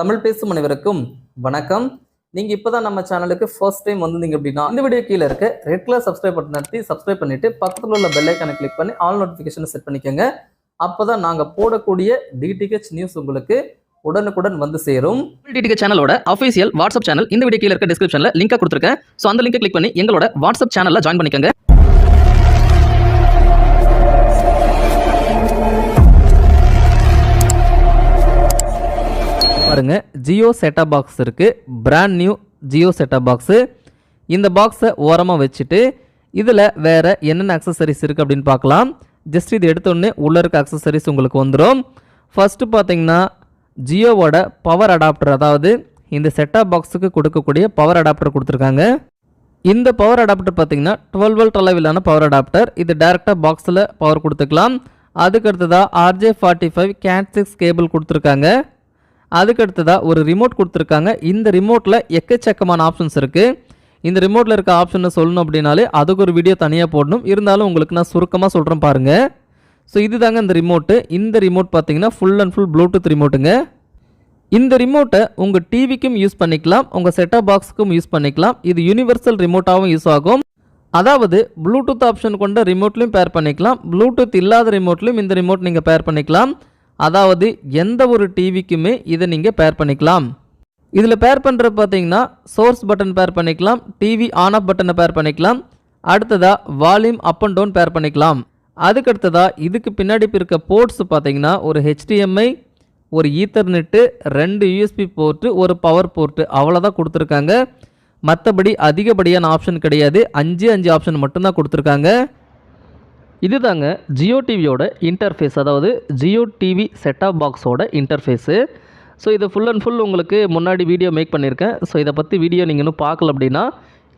தமிழ் பேசும் அனைவருக்கும் வணக்கம். நீங்க இப்பதான் நம்ம சேனலுக்கு ஃபர்ஸ்ட் டைம் வந்திருந்தீங்க அப்படின்னா இந்த வீடியோ கீழே இருக்க ரெட் கலர் சப்ஸ்கிரைப் பட்டன் நடத்தி சப்ஸ்கிரைப் பண்ணிட்டு பக்கத்தில் உள்ள பெல் ஐக்கானை கிளிக் பண்ணி ஆல் நோட்டிஃபிகேஷன் செட் பண்ணிக்கோங்க. அப்பதான் நாங்க போடக்கூடிய டிடிஹெச் நியூஸ் உங்களுக்கு உடனுக்குடன் வந்து சேரும். டிடிகே சேனலோட அஃபீஷியல் வாட்ஸ்அப் சேனல் இந்த வீடியோ கீழே இருக்க டிஸ்கிரிப்ஷன்ல லிங்கை கொடுத்துருக்கேன். ஸோ அந்த லிங்கை கிளிக் பண்ணி எங்களோட வாட்ஸ்அப் சேனல்ல ஜாயின் பண்ணிக்கோங்க. ஜியோ செட்டப் பாக்ஸ் இருக்குது brand new Jio setup box இந்த பாக்ஸை ஓரமாக வச்சுட்டு இதில் வேறு என்னென்ன அக்சசரிஸ் இருக்குது அப்படின்னு பார்க்கலாம். ஜஸ்ட் இது எடுத்தோடனே உள்ளே இருக்க அக்சசரிஸ் உங்களுக்கு வந்துடும் ஃபஸ்ட்டு பார்த்தீங்கன்னா ஜியோவோட பவர் அடாப்டர் அதாவது இந்த செட்டாப் பாக்ஸுக்கு கொடுக்கக்கூடிய பவர் அடாப்டர் கொடுத்துருக்காங்க. இந்த பவர் அடாப்டர் பார்த்தீங்கன்னா டுவெல் வோல்ட் அளவிலான பவர் அடாப்டர் இது டேரெக்டாக பாக்ஸில் பவர் கொடுத்துக்கலாம். அதுக்கு அடுத்ததாக RJ forty five cat six cable கொடுத்துருக்காங்க. அதுக்கடுத்ததாக ஒரு ரிமோட் கொடுத்துருக்காங்க. இந்த ரிமோட்டில் எக்கச்சக்கமான ஆப்ஷன்ஸ் இருக்குது இந்த ரிமோட்டில் இருக்க ஆப்ஷனை சொல்லணும் அப்படின்னாலே அதுக்கு ஒரு வீடியோ தனியாக போடணும். இருந்தாலும் உங்களுக்கு நான் சுருக்கமாக சொல்கிறேன் பாருங்கள் ஸோ இதுதாங்க இந்த ரிமோட்டு இந்த ரிமோட் பார்த்தீங்கன்னா ஃபுல் அண்ட் ஃபுல் ப்ளூடூத் ரிமோட்டுங்க இந்த ரிமோட்டை உங்கள் டிவிக்கும் யூஸ் பண்ணிக்கலாம். உங்கள் செட்டப் பாக்ஸுக்கும் யூஸ் பண்ணிக்கலாம். இது யூனிவர்சல் ரிமோட்டாகவும் யூஸ் ஆகும். அதாவது ப்ளூடூத் ஆப்ஷன் கொண்ட ரிமோட்லையும் பேர் பண்ணிக்கலாம். ப்ளூடூத் இல்லாத ரிமோட்லையும் இந்த ரிமோட் நீங்கள் பேர் பண்ணிக்கலாம். அதாவது எந்த ஒரு டிவிக்குமே இதை நீங்கள் பேர் பண்ணிக்கலாம். இதில் பேர் பண்ணுற பார்த்தீங்கன்னா சோர்ஸ் பட்டன் பேர் பண்ணிக்கலாம் டிவி ஆன் ஆஃப் பட்டனை பேர் பண்ணிக்கலாம். அடுத்ததாக வால்யூம் அப் அண்ட் டவுன் பேர் பண்ணிக்கலாம். அதுக்கு அடுத்ததாக இதுக்கு பின்னாடி இருக்க போர்ட்ஸ் பார்த்தீங்கன்னா ஒரு ஹெச்டிஎம்ஐ ஒரு ஈத்தர்நெட்டு ரெண்டு யூஎஸ்பி போர்ட்டு ஒரு பவர் போர்ட்டு அவ்வளோதான் கொடுத்துருக்காங்க. மற்றபடி அதிகப்படியான ஆப்ஷன் கிடையாது. அஞ்சு அஞ்சு ஆப்ஷன் மட்டும்தான் கொடுத்துருக்காங்க. இதுதாங்க ஜியோ டிவியோட இன்டர்ஃபேஸ் அதாவது ஜியோ டிவி செட்டாப் பாக்ஸோட இன்டர்ஃபேஸு ஸோ இது ஃபுல் அண்ட் ஃபுல் உங்களுக்கு முன்னாடி வீடியோ மேக் பண்ணியிருக்கேன் ஸோ இதை பற்றி வீடியோ நீங்கள் இன்னும் பார்க்கல அப்படின்னா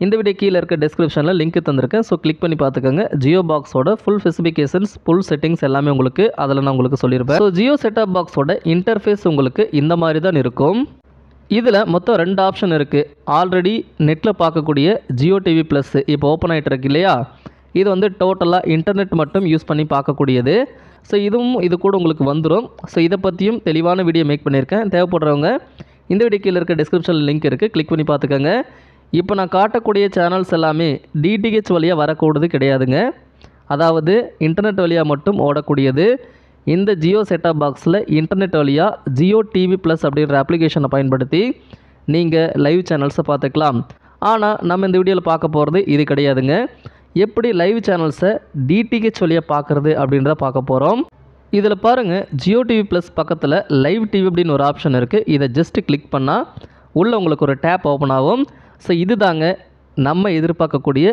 இந்த வீடியோ கீழே இருக்க டிஸ்கிரிப்ஷனில் லிங்க் தந்திருக்கேன். ஸோ கிளிக் பண்ணி பார்த்துக்கோங்க. ஜியோ பாக்ஸோட ஃபுல் ஸ்பெசிஃபிகேஷன்ஸ் ஃபுல் செட்டிங்ஸ் எல்லாமே உங்களுக்கு அதில் நான் உங்களுக்கு சொல்லியிருப்பேன் ஸோ ஜியோ செட்டாப் பாக்ஸோட இன்டர்ஃபேஸ் உங்களுக்கு இந்த மாதிரி தான் இருக்கும். இதில் மொத்தம் ரெண்டு ஆப்ஷன் இருக்குது ஆல்ரெடி நெட்டில் பார்க்கக்கூடிய ஜியோ டிவி ப்ளஸ் இப்போ ஓப்பன் ஆகிட்டு இருக்கு இல்லையா? இது வந்து டோட்டலாக இன்டர்நெட் மட்டும் யூஸ் பண்ணி பார்க்கக்கூடியது. ஸோ இதுவும் இது கூட உங்களுக்கு வந்துடும் ஸோ இதை பற்றியும் தெளிவான வீடியோ மேக் பண்ணியிருக்கேன். தேவைப்படுறவங்க இந்த வீடியோ கீழே இருக்க டிஸ்கிரிப்ஷனில் லிங்க் இருக்குது கிளிக் பண்ணி பார்த்துக்கோங்க. இப்போ நான் காட்டக்கூடிய சேனல்ஸ் எல்லாமே டிடிஹெச் வழியாக வரக்கூடியது கிடையாதுங்க. அதாவது இன்டர்நெட் வழியாக மட்டும் ஓடக்கூடியது. இந்த ஜியோ செட்டாப் பாக்ஸில் இன்டர்நெட் வழியாக ஜியோ டிவி ப்ளஸ் அப்படின்ற அப்ளிகேஷனை பயன்படுத்தி நீங்கள் லைவ் சேனல்ஸை பார்த்துக்கலாம். ஆனால் நம்ம இந்த வீடியோவில் பார்க்க போகிறது இது கிடையாதுங்க. எப்படி லைவ் சேனல்ஸை டிடிஹெச் வழியாக பார்க்குறது அப்படின்றத பார்க்க போகிறோம் இதில் பாருங்கள் ஜியோ டிவி ப்ளஸ் பக்கத்தில் லைவ் டிவி அப்படின்னு ஒரு ஆப்ஷன் இருக்குது இதை ஜஸ்ட்டு கிளிக் பண்ணால் உள்ளே உங்களுக்கு ஒரு டேப் ஓப்பன் ஆகும். ஸோ இதுதாங்க நம்ம எதிர்பார்க்கக்கூடிய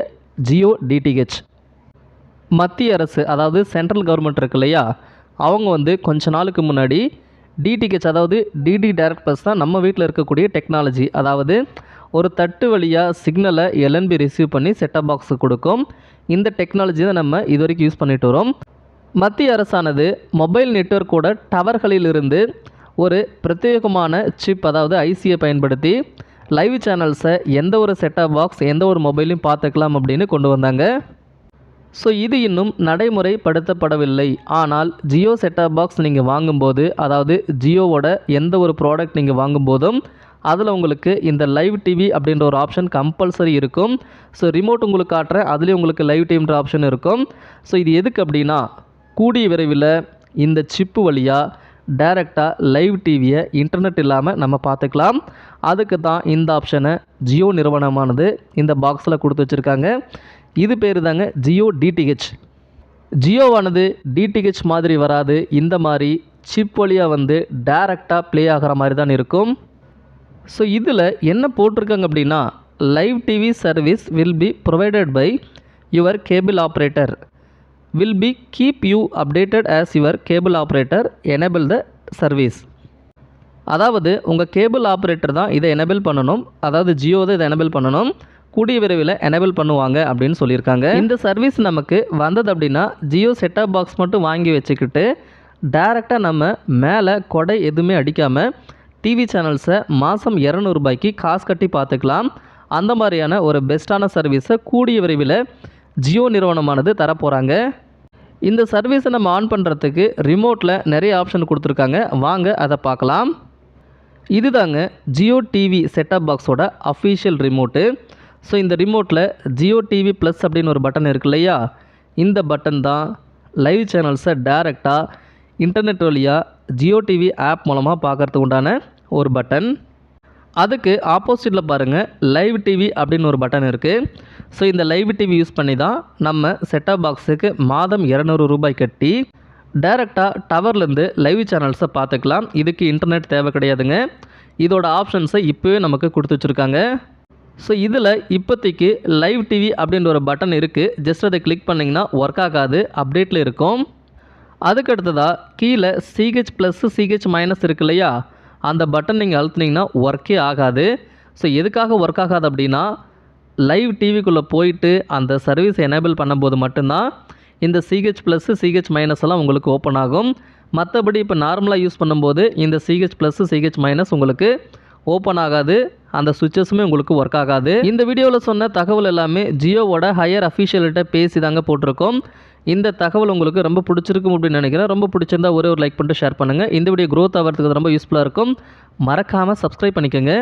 ஜியோ டிடிஹெச் மத்திய அரசு அதாவது சென்ட்ரல் கவர்மெண்ட் இருக்கு இல்லையா? அவங்க வந்து கொஞ்ச நாளுக்கு முன்னாடி டிடிஹெச் அதாவது டிடி டைரக்ட் ப்ளஸ் தான் நம்ம வீட்டில் இருக்கக்கூடிய டெக்னாலஜி அதாவது ஒரு தட்டு வழியாக சிக்னலை எல்என்பி ரிசீவ் பண்ணி செட்டப் பாக்ஸு கொடுக்கும். இந்த டெக்னாலஜி தான் நம்ம இது வரைக்கும் யூஸ் பண்ணிட்டு வரோம். மத்திய அரசானது மொபைல் நெட்ஒர்க்கோட டவர்களிலிருந்து ஒரு பிரத்யேகமான சிப் அதாவது ஐசியை பயன்படுத்தி லைவ் சேனல்ஸை எந்த ஒரு செட்டப் பாக்ஸ் எந்த ஒரு மொபைலையும் பார்த்துக்கலாம் அப்படின்னு கொண்டு வந்தாங்க. ஸோ இது இன்னும் நடைமுறைப்படுத்தப்படவில்லை. ஆனால் ஜியோ செட்டப் பாக்ஸ் நீங்கள் வாங்கும்போது அதாவது ஜியோவோட எந்த ஒரு ப்ராடக்ட் நீங்கள் வாங்கும்போதும் அதில் உங்களுக்கு இந்த லைவ் டிவி அப்படின்ற ஒரு ஆப்ஷன் கம்பல்சரி இருக்கும். ஸோ ரிமோட் உங்களுக்கு காட்டுறேன். அதுலேயும் உங்களுக்கு லைவ் டிவின்ற ஆப்ஷன் இருக்கும். ஸோ இது எதுக்கு அப்படின்னா கூடிய விரைவில் இந்த சிப்பு வழியாக டைரெக்டாக லைவ் டிவியை இன்டர்நெட் இல்லாமல் நம்ம பார்த்துக்கலாம். அதுக்கு தான் இந்த ஆப்ஷனை ஜியோ நிறுவனமானது இந்த பாக்ஸில் கொடுத்து வச்சுருக்காங்க. இது பேர் தாங்க ஜியோ டிடிஹெச் ஜியோவானது டிடிஹெச் மாதிரி வராது. இந்த மாதிரி சிப் வழியாக வந்து டைரெக்டாக ப்ளே ஆகிற மாதிரி தான் இருக்கும். ஸோ இதில் என்ன போட்டிருக்காங்க அப்படின்னா live TV service will be provided by your cable operator will be keep you updated as your cable operator enable the service அதாவது உங்கள் கேபிள் ஆப்ரேட்டர் தான் இதை எனேபிள் பண்ணணும். அதாவது ஜியோ தான் இதை எனேபிள் பண்ணணும். கூடிய விரைவில் எனேபிள் பண்ணுவாங்க அப்படின்னு சொல்லியிருக்காங்க. இந்த சர்வீஸ் நமக்கு வந்தது அப்படின்னா ஜியோ செட்டப் பாக்ஸ் மட்டும் வாங்கி வச்சுக்கிட்டு டேரெக்டாக நம்ம மேலே கொடை எதுவுமே அடிக்காமல் டிவி சேனல்ஸை மாதம் இரநூறுபாய்க்கு காசு கட்டி பார்த்துக்கலாம். அந்த மாதிரியான ஒரு பெஸ்ட்டான சர்வீஸை கூடிய விரைவில் ஜியோ நிறுவனமானது தரப்போகிறாங்க இந்த சர்வீஸை நம்ம ஆன் பண்ணுறதுக்கு ரிமோட்டில் நிறைய ஆப்ஷன் கொடுத்துருக்காங்க. வாங்க அதை பார்க்கலாம். இதுதாங்க ஜியோ டிவி செட்டப் பாக்ஸோட அஃபீஷியல் ரிமோட்டு. ஸோ இந்த ரிமோட்டில் ஜியோ டிவி ப்ளஸ் அப்படின்னு ஒரு பட்டன் இருக்கு இல்லையா? இந்த பட்டன் தான் லைவ் சேனல்ஸை டேரெக்டாக இன்டர்நெட் வழியாக ஜியோ டிவி ஆப் மூலமாக பார்க்குறதுக்கு உண்டான ஒரு பட்டன். அதுக்கு ஆப்போசிட்டில் பாருங்கள் லைவ் டிவி அப்படின்னு ஒரு பட்டன் இருக்குது ஸோ இந்த லைவ் டிவி யூஸ் பண்ணி தான் நம்ம செட்டப் பாக்ஸுக்கு மாதம் இரநூறு ரூபாய் கட்டி டைரெக்டாக டவர்லேருந்து லைவ் சேனல்ஸை பார்த்துக்கலாம் இதுக்கு இன்டர்நெட் தேவை கிடையாதுங்க. இதோட ஆப்ஷன்ஸை இப்போவே நமக்கு கொடுத்து வச்சுருக்காங்க. ஸோ இதில் இப்போதைக்கு லைவ் டிவி அப்படின்ற ஒரு பட்டன் இருக்குது ஜஸ்ட் அதை கிளிக் பண்ணிங்கன்னா ஒர்க் ஆகாது. அப்டேட்டில் இருக்கும். அதுக்கு அடுத்ததாக கீழே சிஹெச் ப்ளஸ்ஸு சிஹெச் மைனஸ் இருக்கு இல்லையா? அந்த பட்டன் நீங்கள் அழுத்துனீங்கன்னா ஒர்க்கே ஆகாது. ஸோ எதுக்காக ஒர்க் ஆகாது அப்படின்னா லைவ் டிவிக்குள்ளே போயிட்டு அந்த சர்வீஸ் எனேபிள் பண்ணும்போது மட்டும்தான் இந்த சிஹெச் ப்ளஸ்ஸு சிஹெச் மைனஸ் எல்லாம் உங்களுக்கு ஓப்பன் ஆகும். மற்றபடி இப்போ நார்மலாக யூஸ் பண்ணும்போது இந்த சிஹெச் ப்ளஸ்ஸு சிஹெச் மைனஸ் உங்களுக்கு ஓப்பன் ஆகாது. அந்த சுவிச்சஸுமே உங்களுக்கு ஒர்க் ஆகாது. இந்த வீடியோவில் சொன்ன தகவல் எல்லாமே ஜியோவோட ஹையர் அஃபீஷியல்கிட்ட பேசி தாங்க போட்டிருக்கோம். இந்த தகவல் உங்களுக்கு ரொம்ப பிடிச்சிருக்கும் அப்படின்னு நினைக்கிறேன். ரொம்ப பிடிச்சிருந்தா ஒரே ஒரு லைக் பண்ணிட்டு ஷேர் பண்ணுங்கள் இந்த வீடியோ க்ரோத் ஆகிறதுக்கு ரொம்ப யூஸ்ஃபுல்லாக இருக்கும். மறக்காமல் சப்ஸ்கிரைப் பண்ணிக்கோங்க.